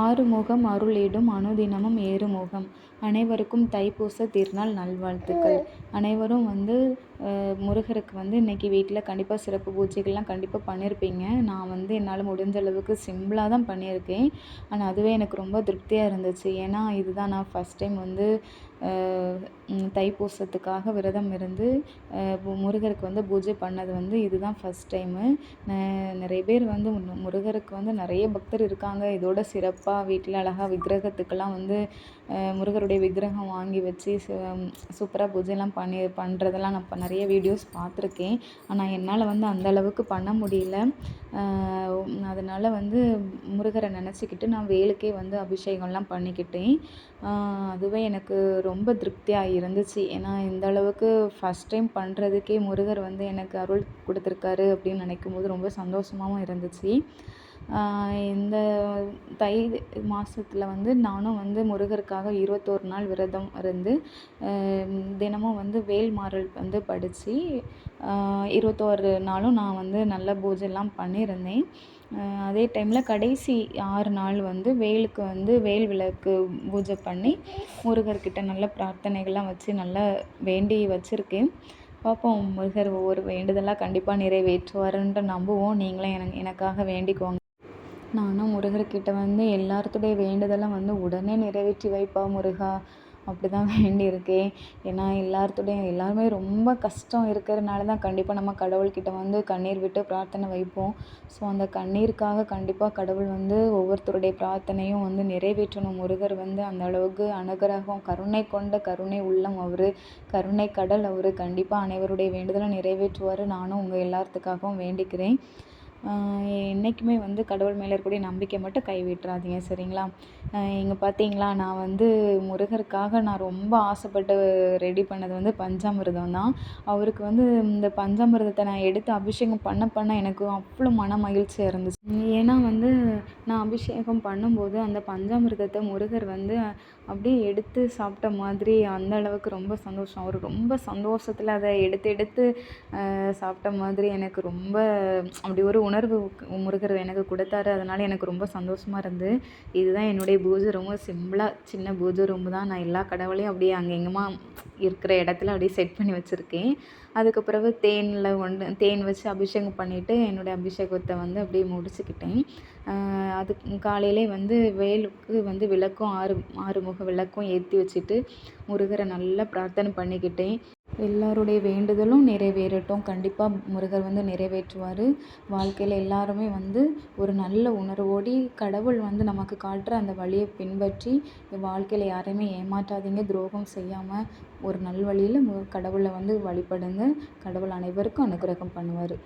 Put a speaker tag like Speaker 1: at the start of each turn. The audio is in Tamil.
Speaker 1: ஆறுமுகம் அருளிடும் அனுதினமும் ஏறுமுகம். அனைவருக்கும் தைப்பூச திருநாள் நல்வாழ்த்துக்கள். அனைவரும் வந்து முருகருக்கு வந்து இன்றைக்கி வீட்டில் கண்டிப்பாக சிறப்பு பூஜைகள்லாம் கண்டிப்பாக பண்ணியிருப்பீங்க நான் வந்து என்னால் முடிஞ்ச அளவுக்கு சிம்பிளாக தான் பண்ணியிருக்கேன். ஆனால் அதுவே எனக்கு ரொம்ப திருப்தியாக இருந்துச்சு. ஏன்னா இதுதான் நான் ஃபஸ்ட் டைம் வந்து தைப்பூசத்துக்காக விரதம் இருந்து முருகருக்கு வந்து பூஜை பண்ணது வந்து இதுதான் ஃபஸ்ட் டைமு நிறைய பேர் வந்து முருகருக்கு வந்து நிறைய பக்தர் இருக்காங்க. இதோட சிறப்பு அப்பா வீட்டில் அழகாக விக்கிரகத்துக்கெல்லாம் வந்து முருகருடைய விக்கிரகம் வாங்கி வச்சு சூப்பராக பூஜைலாம் பண்ணி பண்ணுறதெல்லாம் நான் இப்போ நிறைய வீடியோஸ் பார்த்துருக்கேன். ஆனால் என்னால் வந்து அந்த அளவுக்கு பண்ண முடியல. அதனால் வந்து முருகரை நினச்சிக்கிட்டு நான் வேலுக்கே வந்து அபிஷேகம்லாம் பண்ணிக்கிட்டேன். அதுவே எனக்கு ரொம்ப திருப்தியாக இருந்துச்சு. ஏன்னா இந்த அளவுக்கு ஃபஸ்ட் டைம் பண்ணுறதுக்கே முருகர் வந்து எனக்கு அருள் கொடுத்துருக்காரு அப்படின்னு நினைக்கும் போது ரொம்ப சந்தோஷமாகவும் இருந்துச்சு. இந்த தை மாதத்துல வந்து நானும் வந்து முருகருக்காக இருபத்தோரு நாள் விரதம் இருந்து தினமும் வந்து வேல்மாறல் வந்து படித்து இருபத்தோரு நாளும் நான் வந்து நல்ல பூஜைலாம் பண்ணியிருந்தேன். அதே டைமில் கடைசி ஆறு நாள் வந்து வேலுக்கு வந்து வேல் விளக்கு பூஜை பண்ணி முருகர்கிட்ட நல்ல பிரார்த்தனைகள்லாம் வச்சு நல்லா வேண்டி வச்சுருக்கேன். பார்ப்போம் முருகர் ஒவ்வொரு வேண்டுதலாக கண்டிப்பாக நிறைவேற்றுவாருன்ட்டு நம்புவோம். நீங்களும் எனக்கு எனக்காக வேண்டிக்கோங்க. நானும் முருகர்கிட்ட வந்து எல்லார்த்துடைய வேண்டுதலும் வந்து உடனே நிறைவேற்றி வைப்பா முருகா. அப்படி தான் வேண்டியிருக்கேன் ஏன்னா எல்லார்த்துடையும் எல்லாருமே ரொம்ப கஷ்டம் இருக்கிறனால தான் கண்டிப்பாக நம்ம கடவுள்கிட்ட வந்து கண்ணீர் விட்டு பிரார்த்தனை வைப்போம். ஸோ அந்த கண்ணீருக்காக கண்டிப்பாக கடவுள் வந்து ஒவ்வொருத்தருடைய பிரார்த்தனையும் வந்து நிறைவேற்றணும். முருகர் வந்து அந்த அளவுக்கு அனுகிரகம் கருணை கொண்ட கருணை உள்ளம் அவர் கருணை கடல் அவர். கண்டிப்பாக அனைவருடைய வேண்டுதலும் நிறைவேற்றுவார். நானும் உங்கள் எல்லாத்துக்காகவும் வேண்டிக்கிறேன். என்றைக்குமே வந்து கடவுள் மேலே இருக்கக்கூடிய நம்பிக்கை மட்டும் கைவிட்றாதீங்க சரிங்களா? இங்கே பார்த்தீங்களா நான் வந்து முருகருக்காக நான் ரொம்ப ஆசைப்பட்டு ரெடி பண்ணது வந்து பஞ்சாமிர்தம் தான். அவருக்கு வந்து இந்த பஞ்சாமிர்தத்தை நான் எடுத்து அபிஷேகம் பண்ண பண்ண எனக்கு அவ்வளோ மன மகிழ்ச்சியாக இருந்துச்சு. ஏன்னா வந்து நான் அபிஷேகம் பண்ணும்போது அந்த பஞ்சாமிர்தத்தை முருகர் வந்து அப்படியே எடுத்து சாப்பிட்ட மாதிரி அந்த அளவுக்கு ரொம்ப சந்தோஷம். அவர் ரொம்ப சந்தோஷத்தில் அதை எடுத்து எடுத்து சாப்பிட்ட மாதிரி எனக்கு ரொம்ப அப்படி ஒரு உணர்வு முருகர் எனக்கு கொடுத்தாரு. அதனால் எனக்கு ரொம்ப சந்தோஷமாக இருந்து இதுதான் என்னுடைய பூஜை ரூமு. சிம்பிளாக சின்ன பூஜை ரூம் தான். நான் எல்லா கடவுளையும் அப்படியே அங்கே இருக்கிற இடத்துல அப்படியே செட் பண்ணி வச்சுருக்கேன். அதுக்கு பிறகு தேனில் ஒன்று தேன் வச்சு அபிஷேகம் பண்ணிவிட்டு என்னுடைய அபிஷேகத்தை வந்து அப்படியே முடிச்சுக்கிட்டேன். அது காலையிலே வந்து வேலுக்கு வந்து விளக்கும் ஆறு ஆறுமுக விளக்கும் ஏற்றி வச்சுட்டு முருகரை நல்லா பிரார்த்தனை பண்ணிக்கிட்டேன். எல்லாருடைய வேண்டுதலும் நிறைவேறட்டும். கண்டிப்பாக முருகர் வந்து நிறைவேற்றுவார். வாழ்க்கையில் எல்லாருமே வந்து ஒரு நல்ல உணர்வோடி கடவுள் வந்து நமக்கு காட்டுற அந்த வழியை பின்பற்றி வாழ்க்கையில் யாரையுமே ஏமாற்றாதீங்க. துரோகம் செய்யாமல் ஒரு நல்வழியில் கடவுளை வந்து வழிபடுங்க. கடவுள் அனைவருக்கும் அனுகிரகம் பண்ணுவார்.